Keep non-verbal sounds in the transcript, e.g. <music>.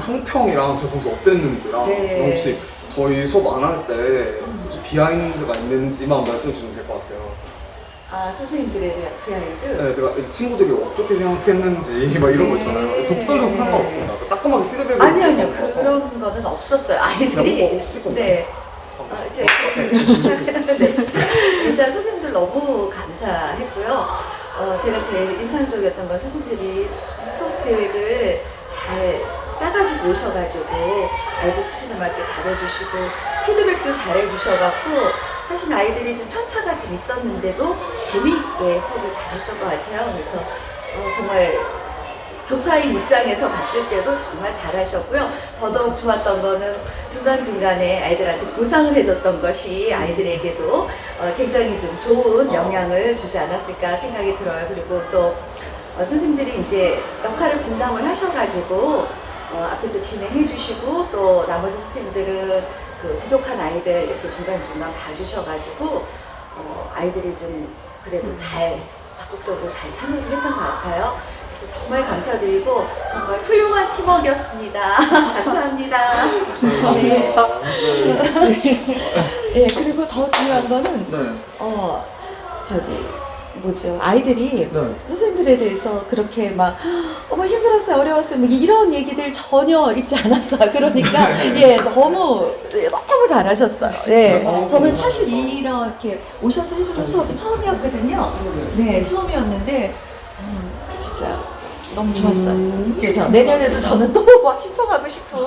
제 공부 어땠는지랑 네. 혹시 저희 수업 안 할때 비하인드가 있는지만 말씀해 주시면 될 것 같아요. 아 선생님들에 대한 비하인드. 네, 제가 이 친구들이 어떻게 생각했는지 막 이런 거 있잖아요. 네. 독설도 상관없습니다. 저 따끔하게 피드백을 아니 아니요 받아서 그런 거는 없었어요 아이들이. 그냥 뭐 없을 건가요? 네. 어, 이제 <laughs> 네. 일단 선생님들 너무 감사했고요. 어, 제가 제일 인상적이었던 건 선생님들이 수업 계획을 잘 짜가지고 오셔가지고 아이들 수준에 맞게 잘해주시고 피드백도 잘해주셔갖고 사실 아이들이 좀 편차가 좀 있었는데도 재미있게 수업을 잘했던 것 같아요. 그래서 어, 정말 교사인 입장에서 봤을 때도 정말 잘하셨고요. 더더욱 좋았던 거는 중간중간에 아이들한테 보상을 해줬던 것이 아이들에게도 어, 굉장히 좀 좋은 영향을 주지 않았을까 생각이 들어요. 그리고 또 어, 선생님들이 이제 역할을 분담을 하셔가지고 어, 앞에서 진행해 주시고 또 나머지 선생님들은 그 부족한 아이들 이렇게 중간중간 봐주셔가지고 어, 아이들이 좀 그래도 잘 적극적으로 잘 참여를 했던 것 같아요. 그래서 정말 감사드리고 정말 훌륭한 팀워크였습니다. <laughs> 감사합니다. 네. 네, 그리고 더 중요한 거는 네. 어 저기 뭐죠 아이들이 네. 선생님들에 대해서 그렇게 막 어머 힘들었어요. 어려웠어요. 뭐 이런 얘기들 전혀 있지 않았어요. 그러니까 <laughs> 예 너무 예, 너무 잘하셨어요. 예. 저는 사실 이렇게 오셔서 해주는 수업이 처음이었거든요. 네 처음이었는데 음, 진짜 너무 좋았어요. 그래서 내년에도 저는 또 막 신청하고 싶은